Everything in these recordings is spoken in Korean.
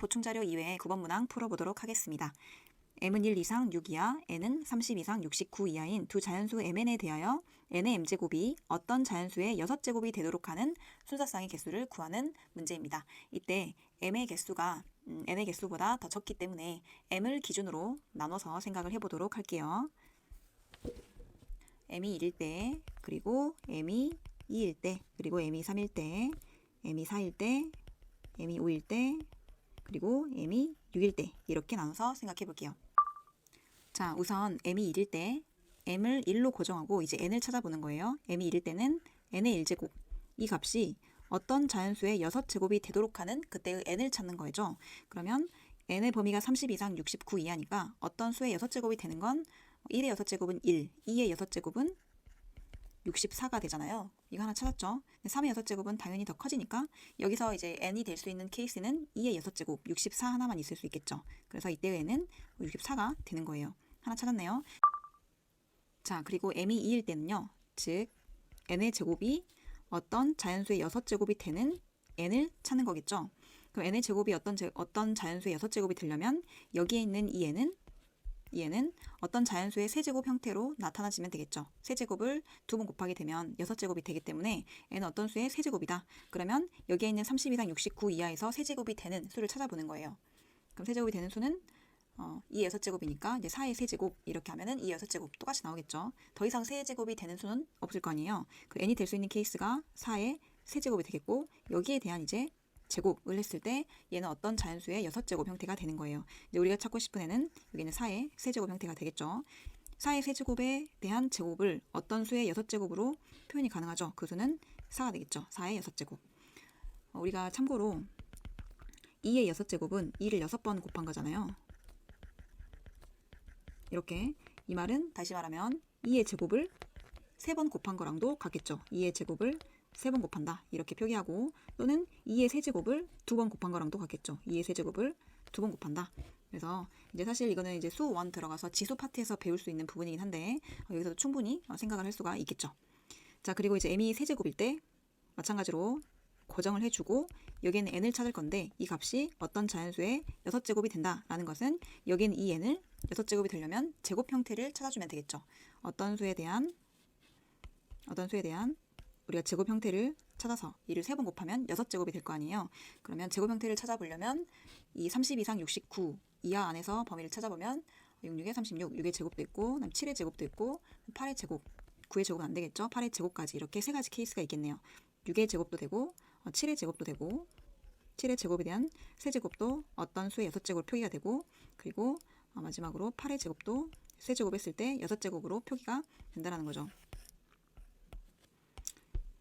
보충자료 이외에 9번 문항 풀어보도록 하겠습니다. m은 1 이상 6 이하, n은 30 이상 69 이하인 두 자연수 mn에 대하여 n의 m제곱이 어떤 자연수의 6제곱이 되도록 하는 순서쌍의 개수를 구하는 문제입니다. 이때 m의 개수가 음, n의 개수보다 더 적기 때문에 m을 기준으로 나눠서 생각을 해보도록 할게요. m이 1일 때, 그리고 m이 2일 때, 그리고 m이 3일 때, m이 4일 때, m이 5일 때, 그리고 m이 6일 때 이렇게 나눠서 생각해 볼게요. 자, 우선 m이 1일 때 m을 1로 고정하고 이제 n을 찾아보는 거예요. m이 1일 때는 n의 1제곱. 이 값이 어떤 자연수의 6제곱이 되도록 하는 그때의 n을 찾는 거죠. 그러면 n의 범위가 30 이상 69 이하니까 어떤 수의 6제곱이 되는 건 1의 6제곱은 1, 2의 6제곱은 64가 되잖아요. 이거 하나 찾았죠. 3의 6제곱은 당연히 더 커지니까 여기서 이제 n이 될 수 있는 케이스는 2의 6제곱, 64 하나만 있을 수 있겠죠. 그래서 이때에는 64가 되는 거예요. 하나 찾았네요. 자, 그리고 m이 2일 때는요. 즉 n의 제곱이 어떤 자연수의 6제곱이 되는 n을 찾는 거겠죠. 그럼 n의 제곱이 어떤 제, 어떤 자연수의 6제곱이 되려면 여기에 있는 이 n은 이 n은 어떤 자연수의 세제곱 형태로 나타나지면 되겠죠. 세제곱을 두 번 곱하게 되면 6제곱이 되기 때문에 n은 어떤 수의 세제곱이다. 그러면 여기에 있는 30 이상 69 이하에서 세제곱이 되는 수를 찾아보는 거예요. 그럼 세제곱이 되는 수는 어, 2의 6제곱이니까 이제 4의 세제곱 이렇게 하면은 2의 6제곱 똑같이 나오겠죠. 더 이상 세제곱이 되는 수는 없을 거 아니에요. 그 n이 될 수 있는 케이스가 4의 세제곱이 되겠고 여기에 대한 이제 제곱을 했을 때 얘는 어떤 자연수의 6제곱 형태가 되는 거예요. 이제 우리가 찾고 싶은 애는 여기는 4의 세제곱 형태가 되겠죠. 4의 세제곱에 대한 제곱을 어떤 수의 6제곱으로 표현이 가능하죠. 그 수는 4가 되겠죠. 4의 6제곱. 어, 우리가 참고로 2의 6제곱은 2를 6번 곱한 거잖아요. 이렇게 이 말은 다시 말하면 2의 제곱을 3번 곱한 거랑도 같겠죠. 2의 제곱을 3번 곱한다. 이렇게 표기하고 또는 2의 세제곱을 2번 곱한 거랑도 같겠죠. 2의 세제곱을 2번 곱한다. 그래서 이제 사실 이거는 이제 수 원 들어가서 지수 파트에서 배울 수 있는 부분이긴 한데 어, 여기서도 충분히 어, 생각을 할 수가 있겠죠. 자, 그리고 이제 m이 세제곱일 때 마찬가지로 고정을 해주고 여기에는 n을 찾을 건데 이 값이 어떤 자연수의 6제곱이 된다라는 것은 여기는 이 n을 6제곱이 되려면 제곱 형태를 찾아주면 되겠죠. 어떤 수에 대한 어떤 수에 대한 우리가 제곱 형태를 찾아서 이를 세번 곱하면 6제곱이 될 거 아니에요. 그러면 제곱 형태를 찾아보려면 이 30 이상 69 이하 안에서 범위를 찾아보면 6, 6에 36, 6의 제곱도 있고 7의 제곱도 있고 8의 제곱, 9의 제곱은 안 되겠죠. 8의 제곱까지 이렇게 세 가지 케이스가 있겠네요. 6의 제곱도 되고 7의 제곱도 되고 7의 제곱에 대한 세제곱도 어떤 수의 6제곱 표기가 되고 그리고 어, 마지막으로 8의 제곱도 세제곱 했을 때 6제곱으로 표기가 된다는 거죠.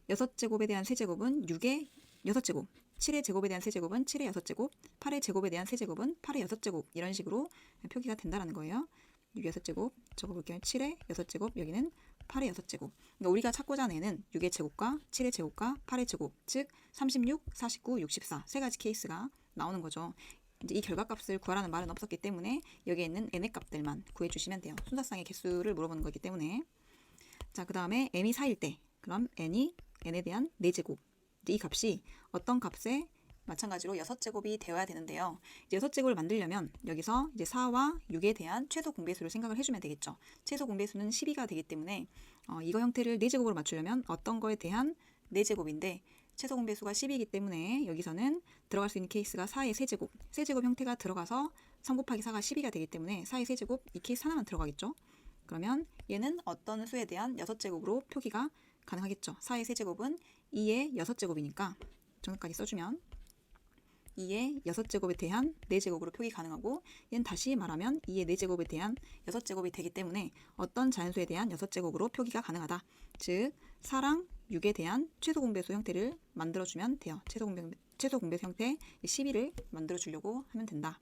6제곱에 대한 세제곱은 6의 6제곱, 7의 제곱에 대한 세제곱은 7의 6제곱, 8의 제곱에 대한 세제곱은 8의 6제곱 이런 식으로 표기가 된다는 거예요. 6의 6제곱 적어볼게요. 7의 6제곱 여기는 8의 6제곱. 그러니까 우리가 찾고자 하는 애는 6의 제곱과 7의 제곱과 8의 제곱, 즉 36, 49, 64 세 가지 케이스가 나오는 거죠. 이제 이 결과값을 구하라는 말은 없었기 때문에 여기에 있는 n의 값들만 구해주시면 돼요. 순서쌍의 개수를 물어보는 거기 때문에 자, 그 다음에 m이 4일 때 그럼 n이 n에 대한 4제곱 이제 이 값이 어떤 값에 마찬가지로 6제곱이 되어야 되는데요. 이제 6제곱을 만들려면 여기서 이제 4와 6에 대한 최소 공배수를 생각을 해주면 되겠죠. 최소 공배수는 12가 되기 때문에 어, 이거 형태를 4제곱으로 맞추려면 어떤 거에 대한 4제곱인데 최소 공배수가 10이기 때문에 여기서는 들어갈 수 있는 케이스가 4의 세제곱, 세제곱 형태가 들어가서 3 곱하기 4가 12가 되기 때문에 4의 세제곱 이 케이스 하나만 들어가겠죠. 그러면 얘는 어떤 수에 대한 6제곱으로 표기가 가능하겠죠. 4의 세제곱은 2의 6제곱이니까 정답까지 써주면 2의 6제곱에 대한 4제곱으로 표기 가능하고 얘는 다시 말하면 2의 4제곱에 대한 6제곱이 되기 때문에 어떤 자연수에 대한 6제곱으로 표기가 가능하다. 즉 4랑 6에 대한 최소 공배수 형태를 만들어주면 돼요. 최소 공배, 최소 공배수 형태 12를 만들어주려고 하면 된다.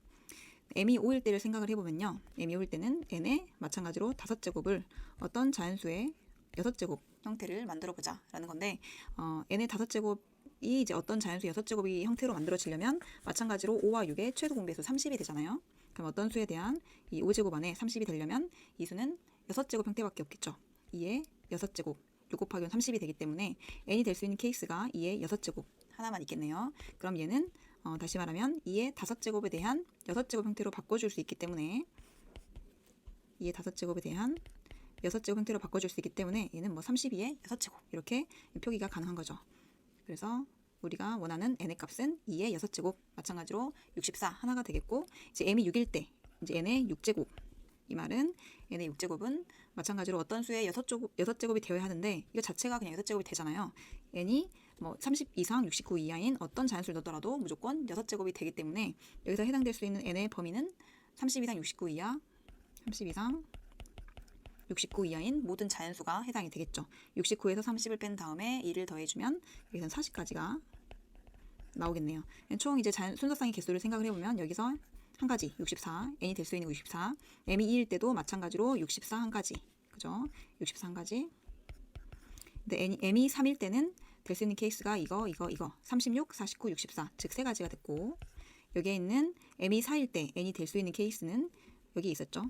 m이 5일 때를 생각을 해보면요. m이 5일 때는 n의 마찬가지로 5제곱을 어떤 자연수의 6제곱 형태를 만들어 보자 라는 건데 어, n의 5제곱 이 이제 어떤 자연수 6제곱이 형태로 만들어지려면 마찬가지로 5와 6의 최소 공배수 30이 되잖아요. 그럼 어떤 수에 대한 이 5제곱 안에 30이 되려면 이 수는 6제곱 형태밖에 없겠죠. 2의 6제곱 6 곱하기 30이 되기 때문에 n이 될 수 있는 케이스가 2의 6제곱 하나만 있겠네요. 그럼 얘는 어, 다시 말하면 2의 다섯 제곱에 대한 여섯 제곱 형태로 바꿔줄 수 있기 때문에 2의 다섯 제곱에 대한 여섯 제곱 형태로 바꿔줄 수 있기 때문에 얘는 뭐 32의 여섯 제곱 이렇게 표기가 가능한 거죠. 그래서 우리가 원하는 n의 값은 2의 여섯 제곱 마찬가지로 64 하나가 되겠고 이제 m이 6일 때 이제 n의 6제곱 이 말은 n의 6제곱은 마찬가지로 어떤 수의 여섯 제곱 여섯 제곱이 되어야 하는데 이거 자체가 그냥 여섯 제곱이 되잖아요. n이 뭐 30 이상 69 이하인 어떤 자연수를 넣더라도 무조건 여섯 제곱이 되기 때문에 여기서 해당될 수 있는 n의 범위는 30 이상 69 이하 30 이상 69 이하인 모든 자연수가 해당이 되겠죠. 69에서 30을 뺀 다음에 2를 더해주면 여기서는 40까지가 나오겠네요. 총 이제 자연, 순서상의 개수를 생각을 해보면 여기서 한 가지 64, n이 될 수 있는 64, m이 2일 때도 마찬가지로 64 한 가지, 그죠? 64 한 가지. 근데 n이, m이 3일 때는 될 수 있는 케이스가 이거, 이거, 이거 36, 49, 64, 즉 세 가지가 됐고 여기에 있는 m이 4일 때 n이 될 수 있는 케이스는 여기 있었죠.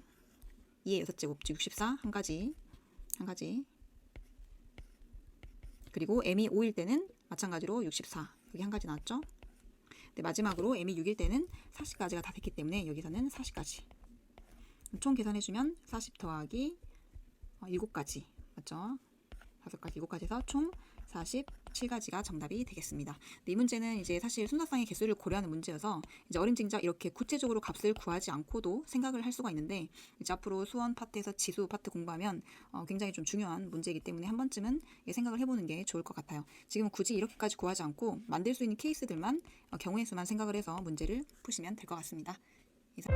2의 6제곱, 즉64 한 가지, 한 가지. 그리고 m이 5일 때는 마찬가지로 64 여기 한 가지 나왔죠. 네, 마지막으로 m이 6일 때는 40까지가 다 됐기 때문에 여기서는 40까지. 총 계산해주면 40 더하기 7가지 맞죠? 5가지, 7가지 해서 총 47가지가 정답이 되겠습니다. 네, 이 문제는 이제 사실 순서상의 개수를 고려하는 문제여서 이제 어림짐작 이렇게 구체적으로 값을 구하지 않고도 생각을 할 수가 있는데 이제 앞으로 수원 파트에서 지수 파트 공부하면 어, 굉장히 좀 중요한 문제이기 때문에 한 번쯤은 예, 생각을 해보는 게 좋을 것 같아요. 지금 굳이 이렇게까지 구하지 않고 만들 수 있는 케이스들만 어, 경우의 수만 생각을 해서 문제를 푸시면 될 것 같습니다. 이상.